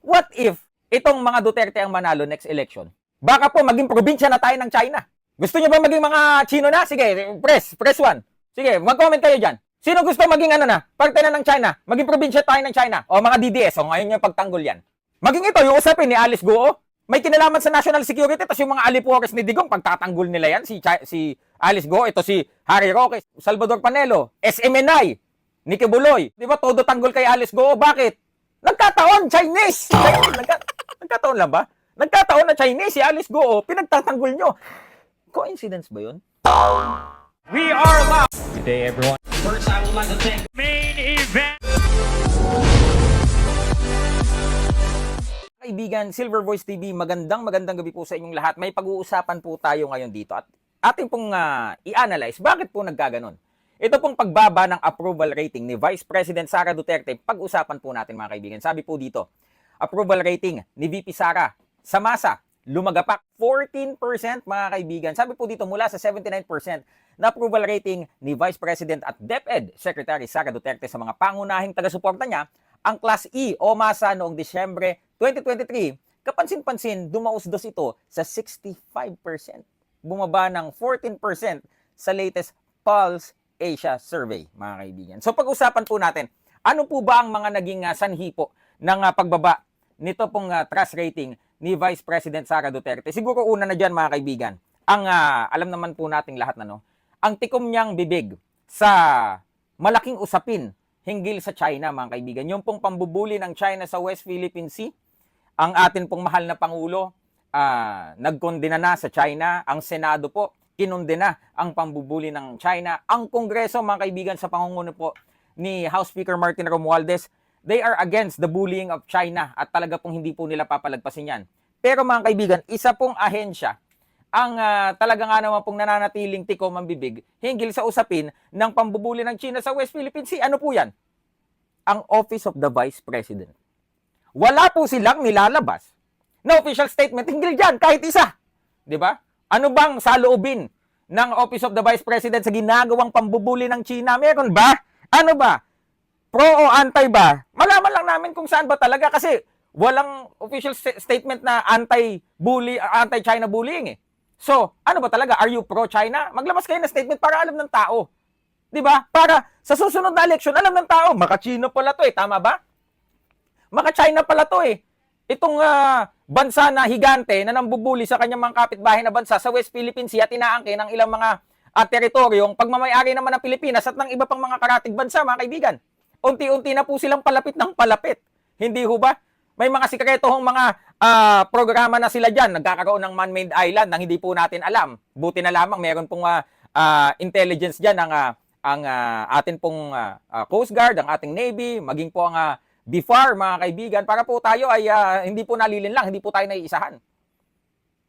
What if itong mga Duterte ang manalo next election? Baka po maging probinsya na tayo ng China. Gusto niyo ba maging mga Chino na? Sige, press, press one. Sige, mag-comment kayo dyan. Sino gusto maging ano na? Parte na ng China. Maging probinsya tayo ng China. O mga DDS. O ngayon yung pagtanggol yan. Maging ito, yung usapin ni Alice Guo. May kinalaman sa national security. Tapos yung mga alipuores ni Digong, pagtatanggol nila yan. Si, Chi- si Alice Guo, ito si Harry Roque, Salvador Panelo, SMNI, Nicky Buloy. Di ba, todo tanggol kay Alice Guo. Bakit? Nagkataon, Chinese! Nagka- nagkataon lang ba? Nagkataon na Chinese si Alice Guo. Pinagtatanggol nyo. Coincidence ba yun? We are live. Good day, everyone. First, I would like to thank main event. Kaibigan, Silver Voice TV, magandang magandang gabi po sa inyong lahat. May pag-uusapan po tayo ngayon dito at ating pong ah, i-analyze bakit po nagkaganon. Ito pong pagbaba ng approval rating ni Vice President Sara Duterte, pag-usapan po natin mga kaibigan. Sabi po dito, approval rating ni VP Sara sa masa, lumagapak 14% mga kaibigan. Sabi po dito mula sa 79% na approval rating ni Vice President at DepEd Secretary Sara Duterte sa mga pangunahing taga-suporta niya, ang Class E o masa noong Disyembre 2023, kapansin-pansin, dumausdos ito sa 65%. Bumaba ng 14% sa latest Pulse Asia Survey, mga kaibigan. So pag-usapan po natin, ano po ba ang mga naging uh, sanhi po ng ah, pagbaba nito pong ah, trust rating ni Vice President Sara Duterte? Siguro una na dyan, mga kaibigan, ang ah, alam naman po nating lahat na no, ang tikom niyang bibig sa malaking usapin hinggil sa China, mga kaibigan. Yung pong pambubuli ng China sa West Philippine Sea, ang atin pong mahal na Pangulo, ah, nagkondena na sa China. Ang Senado po, kinondena ang pambubuli ng China. Ang Kongreso, mga kaibigan, sa pangunguna po ni House Speaker Martin Romualdez, they are against the bullying of China at talaga pong hindi po nila papalagpasin yan. Pero mga kaibigan, isa pong ahensya ang ah, talaga nga naman pong nananatiling tikom ang bibig hinggil sa usapin ng pambubuli ng China sa West Philippine Sea. Ano po yan? Ang Office of the Vice President. Wala po silang nilalabas na official statement hinggil dyan, kahit isa. Di ba? Ano bang saloobin ng Office of the Vice President sa ginagawang pambubuli ng China? Meron ba? Ano ba? Pro o anti ba? Malaman lang namin kung saan ba talaga kasi walang official sta- statement na anti-bully, anti-China bullying eh. So, ano ba talaga? Are you pro-China? Maglabas kayo ng statement para alam ng tao. 'Di ba? Para sa susunod na election, alam ng tao, maka-China pala 'to eh, tama ba? Maka-China pala 'to eh. Itong ah, bansa na higante na nambubuli sa kanyang mga kapitbahay na bansa sa West Philippine Sea at inaangkin ng ilang mga ah, teritoryong pagmamayari naman ng Pilipinas at ng iba pang mga karatig bansa, mga kaibigan. Unti-unti na po silang palapit ng palapit. Hindi ho ba? May mga sikretohong mga ah, programa na sila dyan. Nagkakaroon ng man-made island nang hindi po natin alam. Buti na lamang meron pong ah, ah, intelligence dyan ang, ah, ang ah, atin pong ah, ah, Coast Guard, ang ating Navy, maging po ang ah, BIFAR, mga kaibigan, para po tayo ay ah, hindi po nalilin lang, hindi po tayo naiisahan.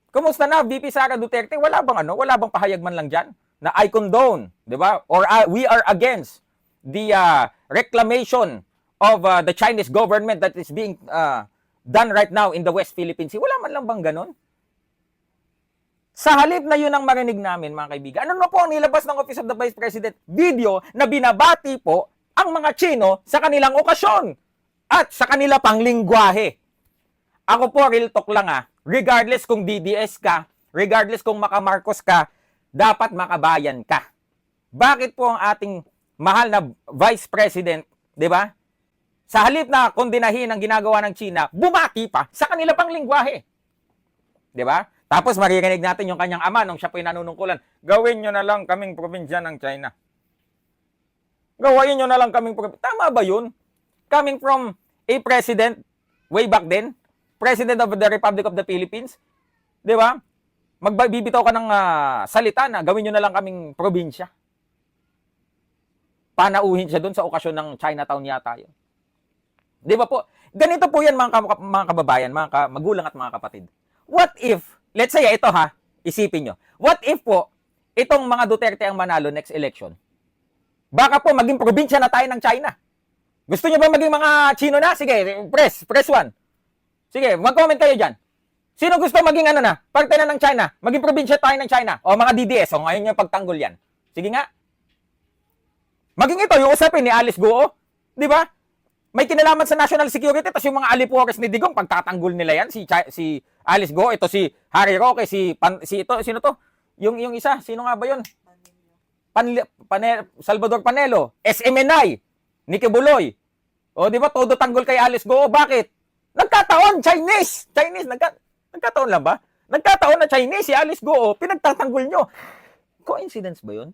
Kumusta na, VP Sara Duterte? Wala bang ano? Wala bang pahayag man lang dyan? Na I condone, di ba? Or ah, we are against the ah, reclamation of ah, the Chinese government that is being ah, done right now in the West Philippine Sea. Wala man lang bang ganon? Sa halip na yun ang marinig namin, mga kaibigan, ano na po ang nilabas ng Office of the Vice President? Video na binabati po ang mga Chino sa kanilang okasyon at sa kanila pang lingwahe. Ako po, real talk lang ah, regardless kung DDS ka, regardless kung makamarcos ka, dapat makabayan ka. Bakit po ang ating mahal na Vice President, di ba? Sa halip na kondinahin ang ginagawa ng China, bumati pa sa kanila pang lingwahe. Di ba? Tapos maririnig natin yung kanyang ama nung siya po'y nanunungkulan, gawin nyo na lang kaming probinsya ng China. Gawain nyo na lang kaming probinsya. Tama ba yun? Coming from a president, way back then, President of the Republic of the Philippines, di ba? Magbibitaw ka ng ah, salita na gawin nyo na lang kaming probinsya. Panauhin siya doon sa okasyon ng Chinatown yata yun. Di ba po? Ganito po yan mga, ka- mga kababayan, mga ka- magulang at mga kapatid. What if, let's say ito ha, isipin nyo. What if po, itong mga Duterte ang manalo next election? Baka po maging probinsya na tayo ng China. Gusto nyo ba maging mga Chino na? Sige, press, press one. Sige, mag-comment kayo dyan. Sino gusto maging ano na? Parte na ng China. Maging probinsya tayo ng China. O mga DDS. O ngayon yung pagtanggol yan. Sige nga. Maging ito, yung usapin ni Alice Guo. Di ba? may kinalaman sa national security tapos yung mga alipores ni Digong pagtatanggol nila yan si Cha- si Alice Go ito si Harry Roque si Pan, si ito sino to yung yung isa sino nga ba yon Panle, Pane, Salvador Panelo SMNI Nicky Buloy o di ba todo tanggol kay Alice Go bakit nagkataon Chinese Chinese nagka, nagkataon lang ba nagkataon na Chinese si Alice Go pinagtatanggol nyo coincidence ba yun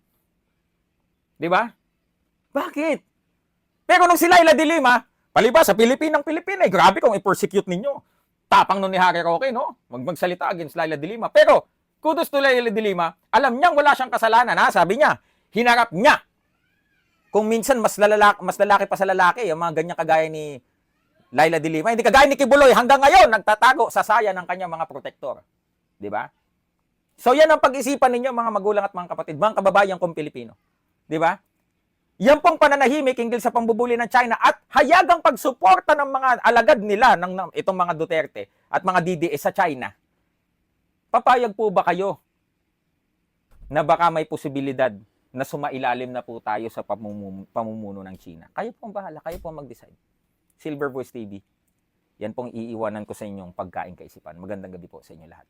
di ba bakit pero nung si Laila de Lima, palibas sa Pilipinang Pilipina, eh, grabe kung i-persecute ninyo. Tapang nun ni Harry Roque, no? Mag magsalita against Laila de Lima. Pero, kudos to Laila de Lima, alam niyang wala siyang kasalanan, ha? Sabi niya, hinarap niya. Kung minsan mas lalaki, mas lalaki pa sa lalaki, yung mga ganyan kagaya ni Laila de hindi kagaya ni Kibuloy, hanggang ngayon, nagtatago sa saya ng kanyang mga protektor. Di ba? So, yan ang pag-isipan ninyo, mga magulang at mga kapatid, mga kababayan kong Pilipino. Di ba? Yan pong pananahimik hinggil sa pambubuli ng China at hayagang pagsuporta ng mga alagad nila ng, ng itong mga Duterte at mga DDS sa China. Papayag po ba kayo na baka may posibilidad na sumailalim na po tayo sa pamumuno, ng China? Kayo pong bahala, kayo pong mag-decide. Silver Voice TV, yan pong iiwanan ko sa inyong pagkain kaisipan. Magandang gabi po sa inyo lahat.